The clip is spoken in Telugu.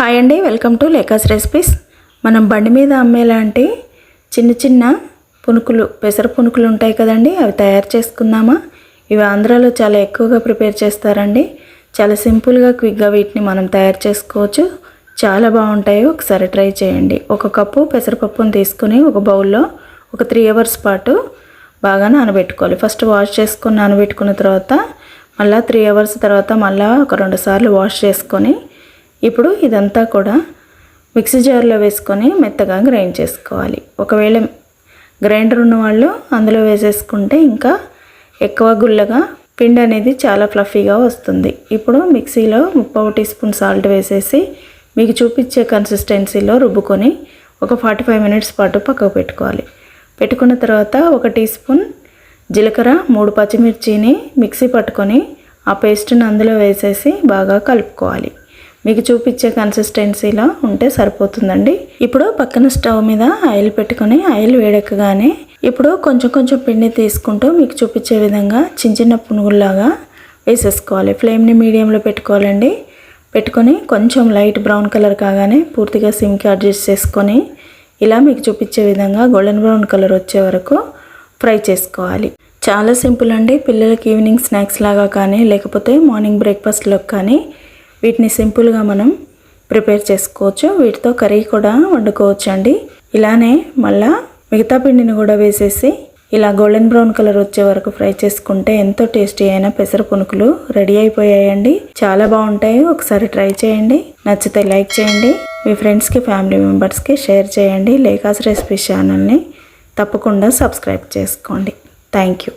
హాయ్ అండి వెల్కమ్ టు లేకాస్ రెసిపీస్. మనం బండి మీద అమ్మేలాంటి చిన్న చిన్న పునుకులు పెసర పునుకులు ఉంటాయి కదండి అవి తయారు చేసుకుందామా? ఇవి ఆంధ్రాలో చాలా ఎక్కువగా ప్రిపేర్ చేస్తారండి. చాలా సింపుల్గా క్విక్గా వీటిని మనం తయారు చేసుకోవచ్చు. చాలా బాగుంటాయి ఒకసారి ట్రై చేయండి. ఒక కప్పు పెసరపప్పును తీసుకుని ఒక బౌల్లో ఒక త్రీ అవర్స్ పాటు బాగా నానబెట్టుకోవాలి. ఫస్ట్ వాష్ చేసుకొని నానబెట్టుకున్న తర్వాత మళ్ళీ త్రీ అవర్స్ తర్వాత మళ్ళీ ఒక రెండు సార్లు వాష్ చేసుకొని ఇప్పుడు ఇదంతా కూడా మిక్సీ జార్లో వేసుకొని మెత్తగా గ్రైండ్ చేసుకోవాలి. ఒకవేళ గ్రైండర్ ఉన్న వాళ్ళు అందులో వేసేసుకుంటే ఇంకా ఎక్కువ గుల్లగా పిండి అనేది చాలా ఫ్లఫీగా వస్తుంది. ఇప్పుడు మిక్సీలో ముప్పై టీ స్పూన్ సాల్ట్ వేసేసి మీకు చూపించే కన్సిస్టెన్సీలో రుబ్బుకొని ఒక ఫార్టీ ఫైవ్ మినిట్స్ పాటు పక్కకు పెట్టుకోవాలి. పెట్టుకున్న తర్వాత ఒక టీ స్పూన్ జీలకర్ర మూడు పచ్చిమిర్చిని మిక్సీ పట్టుకొని ఆ పేస్ట్ని అందులో వేసేసి బాగా కలుపుకోవాలి. మీకు చూపించే కన్సిస్టెన్సీలో ఉంటే సరిపోతుందండి. ఇప్పుడు పక్కన స్టవ్ మీద ఆయిల్ పెట్టుకొని ఆయిల్ వేడెక్కగానే ఇప్పుడు కొంచెం కొంచెం పిండి తీసుకుంటూ మీకు చూపించే విధంగా చిన్న చిన్న పునుగుల్లాగా వేసేసుకోవాలి. ఫ్లేమ్ని మీడియంలో పెట్టుకోవాలండి. పెట్టుకొని కొంచెం లైట్ బ్రౌన్ కలర్ కాగానే పూర్తిగా సిమ్కి అడ్జస్ట్ చేసుకొని ఇలా మీకు చూపించే విధంగా గోల్డెన్ బ్రౌన్ కలర్ వచ్చే వరకు ఫ్రై చేసుకోవాలి. చాలా సింపుల్ అండి. పిల్లలకి ఈవినింగ్ స్నాక్స్ లాగా కానీ లేకపోతే మార్నింగ్ బ్రేక్ఫాస్ట్లోకి కానీ వీటిని సింపుల్గా మనం ప్రిపేర్ చేసుకోవచ్చు. వీటితో కర్రీ కూడా వండుకోవచ్చు అండి ఇలానే మళ్ళా మిగతా పిండిని కూడా వేసేసి ఇలా గోల్డెన్ బ్రౌన్ కలర్ వచ్చే వరకు ఫ్రై చేసుకుంటే ఎంతో టేస్టీ అయిన పెసర పునుకులు రెడీ అయిపోయాయండి. చాలా బాగుంటాయి. ఒకసారి ట్రై చేయండి. నచ్చితే లైక్ చేయండి. మీ ఫ్రెండ్స్కి ఫ్యామిలీ మెంబర్స్కి షేర్ చేయండి. లేకాస్ రెసిపీ ఛానల్ని తప్పకుండా సబ్స్క్రైబ్ చేసుకోండి. Thank you.